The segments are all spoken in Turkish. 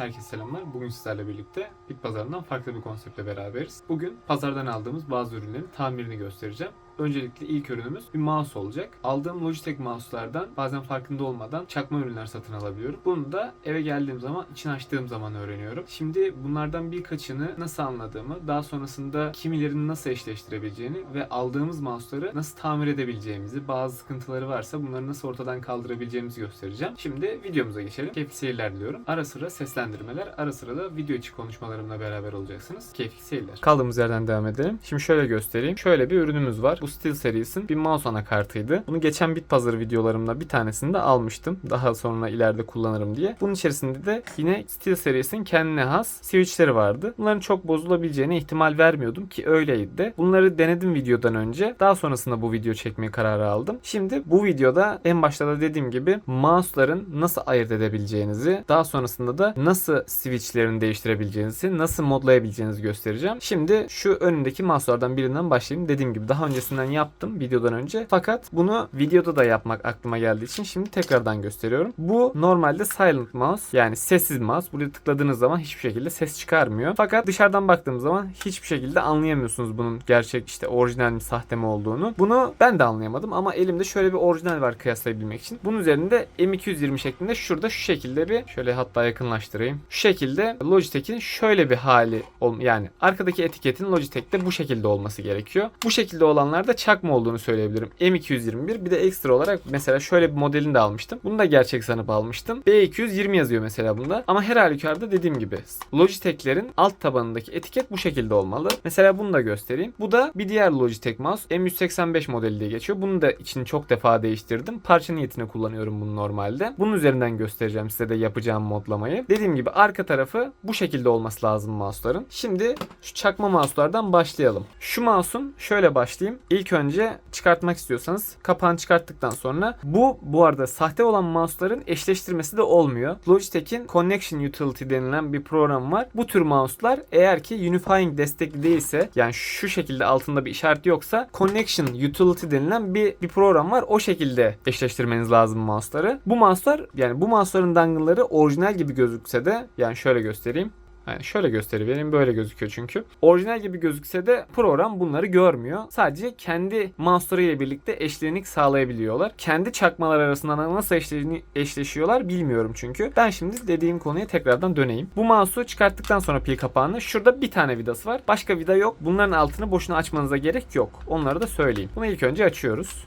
Herkese selamlar. Bugün sizlerle birlikte bit pazarından farklı bir konseptle beraberiz. Bugün pazardan aldığımız bazı ürünlerin tamirini göstereceğim. Öncelikle ilk ürünümüz bir mouse olacak. Aldığım Logitech mouse'lardan bazen farkında olmadan çakma ürünler satın alabiliyorum. Bunu da eve geldiğim zaman, içini açtığım zaman öğreniyorum. Şimdi bunlardan birkaçını nasıl anladığımı, daha sonrasında kimilerini nasıl eşleştirebileceğini ve aldığımız mouse'ları nasıl tamir edebileceğimizi, bazı sıkıntıları varsa bunları nasıl ortadan kaldırabileceğimizi göstereceğim. Şimdi videomuza geçelim. Keyifli seyirler diliyorum. Ara sıra seslendirmeler, ara sıra da video içi konuşmalarımla beraber olacaksınız. Keyifli seyirler. Kaldığımız yerden devam edelim. Şimdi şöyle göstereyim. Şöyle bir ürünümüz var. Bu Steel Series'in bir mouse anakartıydı. Bunu geçen bit pazarı videolarımda bir tanesinde almıştım. Daha sonra ileride kullanırım diye. Bunun içerisinde de yine Steel Series'in kendine has switchleri vardı. Bunların çok bozulabileceğine ihtimal vermiyordum ki öyleydi de. Bunları denedim videodan önce. Daha sonrasında bu video çekmeye kararı aldım. Şimdi bu videoda en başta da dediğim gibi mouse'ların nasıl ayırt edebileceğinizi, daha sonrasında da nasıl switchlerini değiştirebileceğinizi, nasıl modlayabileceğinizi göstereceğim. Şimdi şu önündeki mouse'lardan birinden başlayayım. Dediğim gibi daha öncesinden yaptım videodan önce. Fakat bunu videoda da yapmak aklıma geldiği için şimdi tekrardan gösteriyorum. Bu normalde silent mouse yani sessiz mouse. Buraya tıkladığınız zaman hiçbir şekilde ses çıkarmıyor. Fakat dışarıdan baktığım zaman hiçbir şekilde anlayamıyorsunuz bunun gerçek işte orijinal mi sahte mi olduğunu. Bunu ben de anlayamadım ama elimde şöyle bir orijinal var kıyaslayabilmek için. Bunun üzerinde M220 şeklinde şurada şu şekilde bir şöyle hatta yakınlaştırayım. Şu şekilde Logitech'in şöyle bir hali yani arkadaki etiketin Logitech'te bu şekilde olması gerekiyor. Bu şekilde olanlarda çakma olduğunu söyleyebilirim. M221 bir de ekstra olarak mesela şöyle bir modelini de almıştım. Bunu da gerçek sanıp almıştım. B220 yazıyor mesela bunda. Ama her halükarda dediğim gibi Logitech'lerin alt tabanındaki etiket bu şekilde olmalı. Mesela bunu da göstereyim. Bu da bir diğer Logitech mouse. M185 modeli diye geçiyor. Bunu da içini çok defa değiştirdim. Parça niyetine kullanıyorum bunu normalde. Bunun üzerinden göstereceğim size de yapacağım modlamayı. Dediğim gibi arka tarafı bu şekilde olması lazım mouse'ların. Şimdi şu çakma mouse'lardan başlayalım. Şu mouse'un şöyle başlayayım. İlk önce çıkartmak istiyorsanız kapağını çıkarttıktan sonra bu bu arada sahte olan mouse'ların eşleştirmesi de olmuyor. Logitech'in Connection Utility denilen bir program var. Bu tür mouse'lar eğer ki Unifying destekli değilse yani şu şekilde altında bir işaret yoksa Connection Utility denilen bir, bir program var. O şekilde eşleştirmeniz lazım mouse'ları. Bu mouse'lar yani bu mouse'ların dangle'ları orijinal gibi gözükse de yani şöyle göstereyim. Yani şöyle göstereyim. Böyle gözüküyor çünkü. Orijinal gibi gözükse de program bunları görmüyor. Sadece kendi mouse'ları ile birlikte eşlenik sağlayabiliyorlar. Kendi çakmalar arasında nasıl eşleni- eşleşiyorlar bilmiyorum çünkü. Ben şimdi dediğim konuya tekrardan döneyim. Bu mouse'u çıkarttıktan sonra pil kapağını şurada bir tane vidası var. Başka vida yok. Bunların altını boşuna açmanıza gerek yok. Onları da söyleyeyim. Bunu ilk önce açıyoruz.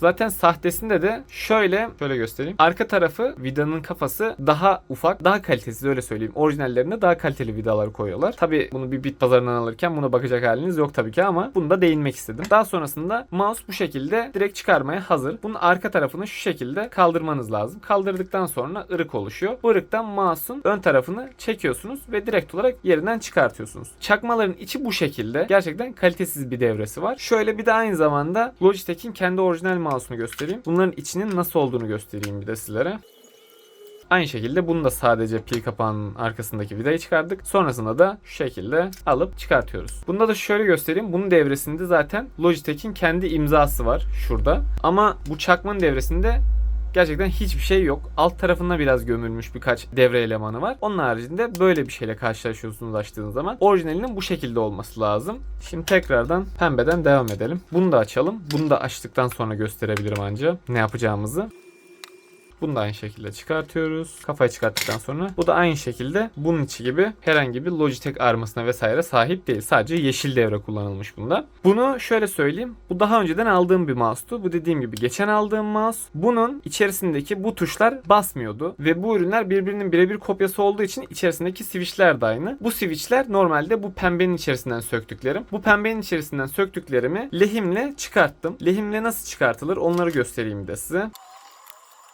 Zaten sahtesinde de şöyle şöyle göstereyim. Arka tarafı vidanın kafası daha ufak, daha kalitesiz öyle söyleyeyim. Orijinallerine daha kaliteli vidalar koyuyorlar. Tabi bunu bir bit pazarından alırken buna bakacak haliniz yok tabii ki ama bunu da değinmek istedim. Daha sonrasında mouse bu şekilde direkt çıkarmaya hazır. Bunun arka tarafını şu şekilde kaldırmanız lazım. Kaldırdıktan sonra ırık oluşuyor. Bu ırıktan mouse'un ön tarafını çekiyorsunuz ve direkt olarak yerinden çıkartıyorsunuz. Çakmaların içi bu şekilde. Gerçekten kalitesiz bir devresi var. Şöyle bir de aynı zamanda Logitech'in kendi orijinal mouse'unu göstereyim. Bunların içinin nasıl olduğunu göstereyim bir de sizlere. Aynı şekilde bunu da sadece pil kapağının arkasındaki vidayı çıkardık. Sonrasında da şu şekilde alıp çıkartıyoruz. Bunda da şöyle göstereyim. Bunun devresinde zaten Logitech'in kendi imzası var şurada. Ama bu çakmanın devresinde gerçekten hiçbir şey yok. Alt tarafında biraz gömülmüş birkaç devre elemanı var. Onun haricinde böyle bir şeyle karşılaşıyorsunuz açtığınız zaman. Orijinalinin bu şekilde olması lazım. Şimdi tekrardan pembeden devam edelim. Bunu da açalım. Bunu da açtıktan sonra gösterebilirim anca ne yapacağımızı. Bunu da aynı şekilde çıkartıyoruz. Kafayı çıkarttıktan sonra bu da aynı şekilde bunun içi gibi herhangi bir Logitech armasına vesaire sahip değil. Sadece yeşil devre kullanılmış bunda. Bunu şöyle söyleyeyim. Bu daha önceden aldığım bir mouse'tu. Bu dediğim gibi geçen aldığım mouse. Bunun içerisindeki bu tuşlar basmıyordu. Ve bu ürünler birbirinin birebir kopyası olduğu için içerisindeki switchler de aynı. Bu switchler normalde bu pembenin içerisinden söktüklerim. Bu pembenin içerisinden söktüklerimi lehimle çıkarttım. Lehimle nasıl çıkartılır onları göstereyim de size.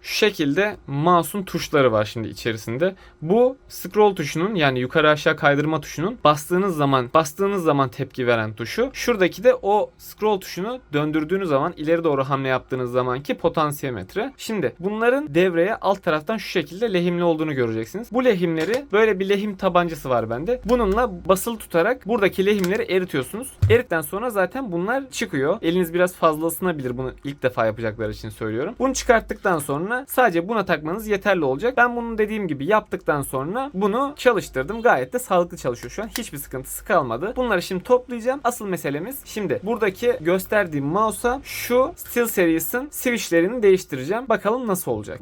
Şu şekilde mouse'un tuşları var şimdi içerisinde. Bu scroll tuşunun yani yukarı aşağı kaydırma tuşunun bastığınız zaman bastığınız zaman tepki veren tuşu. Şuradaki de o scroll tuşunu döndürdüğünüz zaman ileri doğru hamle yaptığınız zamanki potansiyometre. Şimdi bunların devreye alt taraftan şu şekilde lehimli olduğunu göreceksiniz. Bu lehimleri böyle bir lehim tabancası var bende. Bununla basılı tutarak buradaki lehimleri eritiyorsunuz. Erittikten sonra zaten bunlar çıkıyor. Eliniz biraz fazla ısınabilir bunu ilk defa yapacaklar için söylüyorum. Bunu çıkarttıktan sonra sonra sadece buna takmanız yeterli olacak. Ben bunu dediğim gibi yaptıktan sonra bunu çalıştırdım. Gayet de sağlıklı çalışıyor şu an. Hiçbir sıkıntısı kalmadı. Bunları şimdi toplayacağım. Asıl meselemiz şimdi buradaki gösterdiğim mouse'a şu SteelSeries'in switchlerini değiştireceğim. Bakalım nasıl olacak.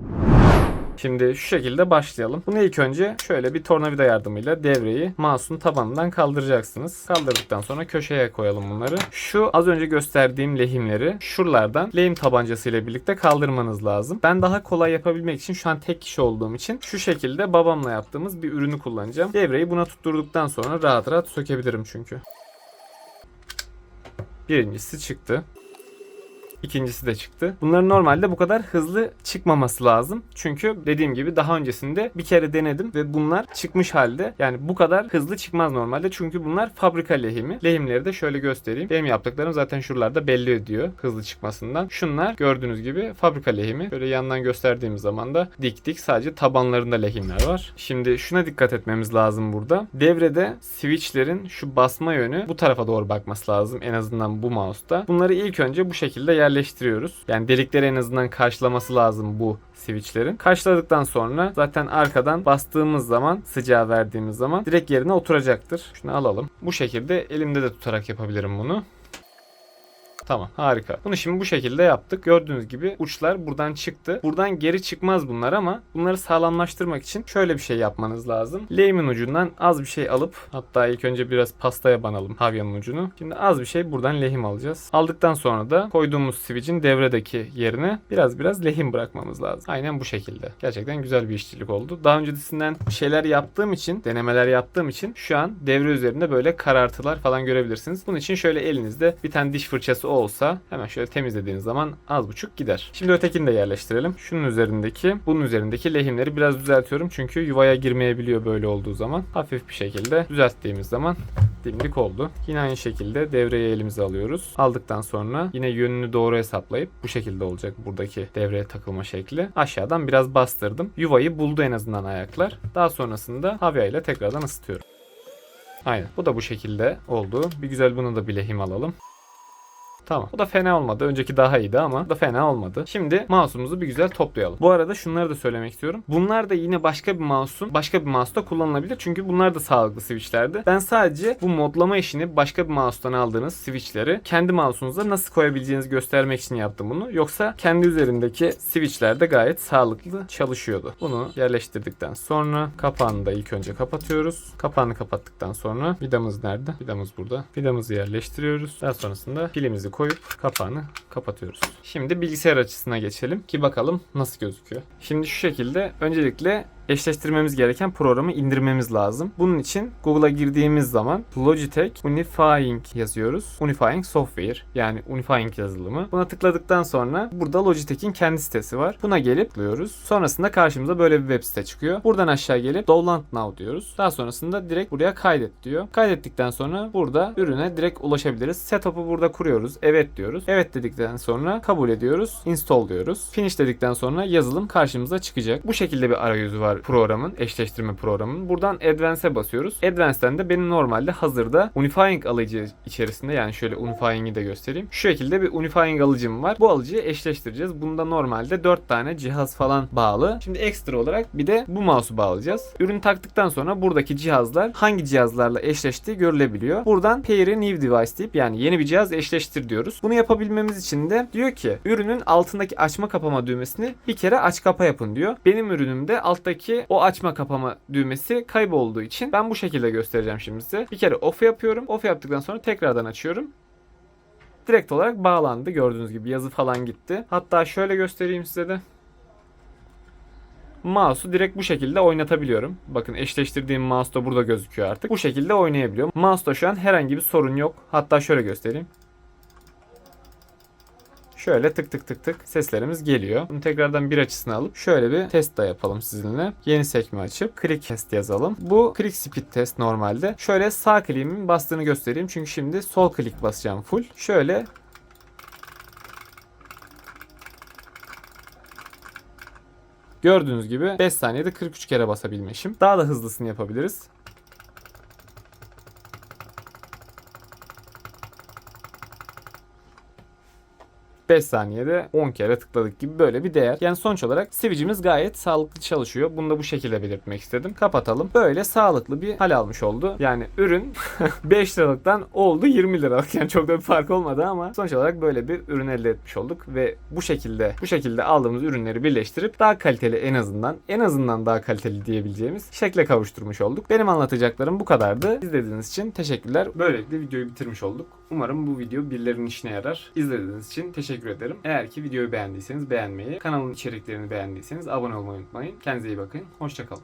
Şimdi şu şekilde başlayalım. Bunu ilk önce şöyle bir tornavida yardımıyla devreyi mouse'un tabanından kaldıracaksınız. Kaldırdıktan sonra köşeye koyalım bunları. Şu az önce gösterdiğim lehimleri şuralardan lehim tabancası ile birlikte kaldırmanız lazım. Ben daha kolay yapabilmek için şu an tek kişi olduğum için şu şekilde babamla yaptığımız bir ürünü kullanacağım. Devreyi buna tutturduktan sonra rahat rahat sökebilirim çünkü. Birincisi çıktı. İkincisi de çıktı. Bunların normalde bu kadar hızlı çıkmaması lazım. Çünkü dediğim gibi daha öncesinde bir kere denedim ve bunlar çıkmış halde. Yani bu kadar hızlı çıkmaz normalde. Çünkü bunlar fabrika lehimi. Lehimleri de şöyle göstereyim. Benim yaptıklarım zaten şuralarda belli ediyor hızlı çıkmasından. Şunlar gördüğünüz gibi fabrika lehimi. Böyle yandan gösterdiğim zaman da dik dik sadece tabanlarında lehimler var. Şimdi şuna dikkat etmemiz lazım burada. Devrede switchlerin şu basma yönü bu tarafa doğru bakması lazım. En azından bu mouse'da. Bunları ilk önce bu şekilde yerleştiriyoruz. Yani delikleri en azından karşılaması lazım bu switchlerin. Karşıladıktan sonra zaten arkadan bastığımız zaman sıcağı verdiğimiz zaman direkt yerine oturacaktır. Şunu alalım. Bu şekilde elimde de tutarak yapabilirim bunu. Tamam harika. Bunu şimdi bu şekilde yaptık. Gördüğünüz gibi uçlar buradan çıktı. Buradan geri çıkmaz bunlar ama bunları sağlamlaştırmak için şöyle bir şey yapmanız lazım. Lehimin ucundan az bir şey alıp hatta ilk önce biraz pastaya banalım havyanın ucunu. Şimdi az bir şey buradan lehim alacağız. Aldıktan sonra da koyduğumuz switch'in devredeki yerine biraz biraz lehim bırakmamız lazım. Aynen bu şekilde. Gerçekten güzel bir işçilik oldu. Daha öncesinden şeyler yaptığım için, denemeler yaptığım için şu an devre üzerinde böyle karartılar falan görebilirsiniz. Bunun için şöyle elinizde bir tane diş fırçası olsa hemen şöyle temizlediğiniz zaman az buçuk gider. Şimdi ötekini de yerleştirelim. Şunun üzerindeki, bunun üzerindeki lehimleri biraz düzeltiyorum. Çünkü yuvaya girmeyebiliyor böyle olduğu zaman. Hafif bir şekilde düzelttiğimiz zaman dimdik oldu. Yine aynı şekilde devreye elimize alıyoruz. Aldıktan sonra yine yönünü doğru hesaplayıp bu şekilde olacak buradaki devreye takılma şekli. Aşağıdan biraz bastırdım. Yuvayı buldu en azından ayaklar. Daha sonrasında havya ile tekrardan ısıtıyorum. Aynen. Bu da bu şekilde oldu. Bir güzel bunu da bir lehim alalım. Tamam. Bu da fena olmadı. Önceki daha iyiydi ama da fena olmadı. Şimdi mouse'umuzu bir güzel toplayalım. Bu arada şunları da söylemek istiyorum. Bunlar da yine başka bir mouse'un başka bir mouse'da kullanılabilir. Çünkü bunlar da sağlıklı switchlerdi. Ben sadece bu modlama işini başka bir mouse'dan aldığınız switchleri kendi mouse'unuza nasıl koyabileceğinizi göstermek için yaptım bunu. Yoksa kendi üzerindeki switchler de gayet sağlıklı çalışıyordu. Bunu yerleştirdikten sonra kapağını da ilk önce kapatıyoruz. Kapağını kapattıktan sonra vidamız nerede? Vidamız burada. Vidamızı yerleştiriyoruz. Daha sonrasında pilimizi koyup kapağını kapatıyoruz. Şimdi bilgisayar açısına geçelim ki bakalım nasıl gözüküyor. Şimdi şu şekilde öncelikle eşleştirmemiz gereken programı indirmemiz lazım. Bunun için Google'a girdiğimiz zaman Logitech Unifying yazıyoruz. Unifying Software yani Unifying yazılımı. Buna tıkladıktan sonra burada Logitech'in kendi sitesi var. Buna gelip tıklıyoruz. Sonrasında karşımıza böyle bir web site çıkıyor. Buradan aşağı gelip Download Now diyoruz. Daha sonrasında direkt buraya kaydet diyor. Kaydettikten sonra burada ürüne direkt ulaşabiliriz. Setup'ı burada kuruyoruz. Evet diyoruz. Evet dedikten sonra kabul ediyoruz. Install diyoruz. Finish dedikten sonra yazılım karşımıza çıkacak. Bu şekilde bir arayüzü var programın, eşleştirme programının. Buradan Advance'e basıyoruz. Advance'den de benim normalde hazırda Unifying alıcı içerisinde yani şöyle Unifying'i de göstereyim. Şu şekilde bir Unifying alıcım var. Bu alıcıyı eşleştireceğiz. Bunda normalde 4 tane cihaz falan bağlı. Şimdi ekstra olarak bir de bu mouse'u bağlayacağız. Ürünü taktıktan sonra buradaki cihazlar hangi cihazlarla eşleştiği görülebiliyor. Buradan Pair a New Device deyip yani yeni bir cihaz eşleştir diyoruz. Bunu yapabilmemiz için de diyor ki ürünün altındaki açma kapama düğmesini bir kere aç kapa yapın diyor. Benim ürünümde alttaki o açma kapama düğmesi kaybolduğu için ben bu şekilde göstereceğim şimdi size. Bir kere off yapıyorum. Off yaptıktan sonra tekrardan açıyorum. Direkt olarak bağlandı. Gördüğünüz gibi yazı falan gitti. Hatta şöyle göstereyim size de. Mouse'u direkt bu şekilde oynatabiliyorum. Bakın eşleştirdiğim mouse da burada gözüküyor artık. Bu şekilde oynayabiliyorum. Mouse'da şu an herhangi bir sorun yok. Hatta şöyle göstereyim. Şöyle tık tık tık tık seslerimiz geliyor. Bunu tekrardan bir açısına alıp şöyle bir test da yapalım sizinle. Yeni sekme açıp click test yazalım. Bu click speed test normalde. Şöyle sağ kliğimin bastığını göstereyim. Çünkü şimdi sol klik basacağım full. Şöyle Gördüğünüz gibi 5 saniyede 43 kere basabilmişim. Daha da hızlısını yapabiliriz. 5 saniyede 10 kere tıkladık gibi böyle bir değer. Yani sonuç olarak Switch'imiz gayet sağlıklı çalışıyor. Bunu da bu şekilde belirtmek istedim. Kapatalım. Böyle sağlıklı bir hal almış oldu. Yani ürün 5 liralıktan oldu 20 liralık. Yani çok da bir fark olmadı ama sonuç olarak böyle bir ürün elde etmiş olduk ve bu şekilde bu şekilde aldığımız ürünleri birleştirip daha kaliteli en azından en azından daha kaliteli diyebileceğimiz şekle kavuşturmuş olduk. Benim anlatacaklarım bu kadardı. İzlediğiniz için teşekkürler. Böylelikle videoyu bitirmiş olduk. Umarım bu video birilerinin işine yarar. İzlediğiniz için teşekkür ederim. Eğer ki videoyu beğendiyseniz beğenmeyi, kanalın içeriklerini beğendiyseniz abone olmayı unutmayın. Kendinize iyi bakın. Hoşçakalın.